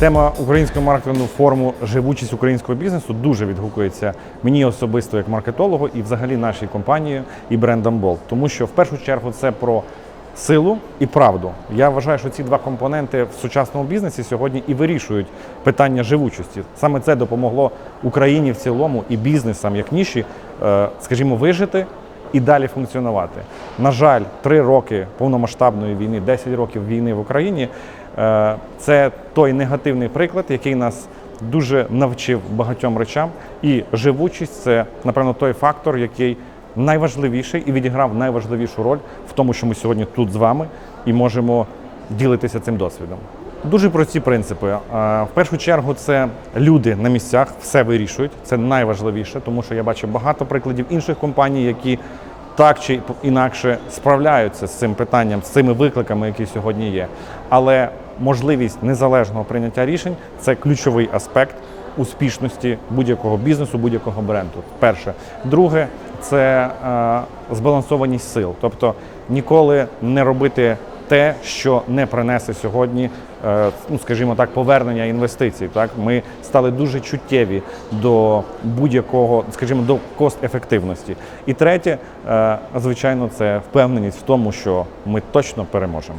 Тема українського маркетингу форуму Живучість українського бізнесу дуже відгукується мені особисто як маркетологу і взагалі нашій компанії і брендам Bolt. Тому що в першу чергу це про силу і правду. Я вважаю, що ці два компоненти в сучасному бізнесі сьогодні і вирішують питання живучості. Саме це допомогло Україні в цілому і бізнесам як ніші, е, скажімо, вижити і далі функціонувати. На жаль, три роки повномасштабної війни, 10 років війни в Україні це той негативний приклад, який нас дуже навчив багатьом речам. І живучість це, напевно, той фактор, який найважливіший і відіграв найважливішу роль в тому, що ми сьогодні тут з вами і можемо ділитися цим досвідом. Дуже прості принципи. Е, В першу чергу це люди на місцях все вирішують. Це найважливіше, тому що я бачу багато прикладів інших компаній, які так чи інакше справляються з цим питанням, з цими викликами, які сьогодні є. Але можливість незалежного прийняття рішень це ключовий аспект успішності будь-якого бізнесу, будь-якого бренду. Перше, друге це е, збалансованість сил, тобто ніколи не робити те, що не принесе сьогодні, е, ну скажімо так, повернення інвестицій. Так ми стали дуже чуттєві до будь-якого, скажімо, до кост-ефективності. І третє, е, звичайно, це впевненість в тому, що ми точно переможемо.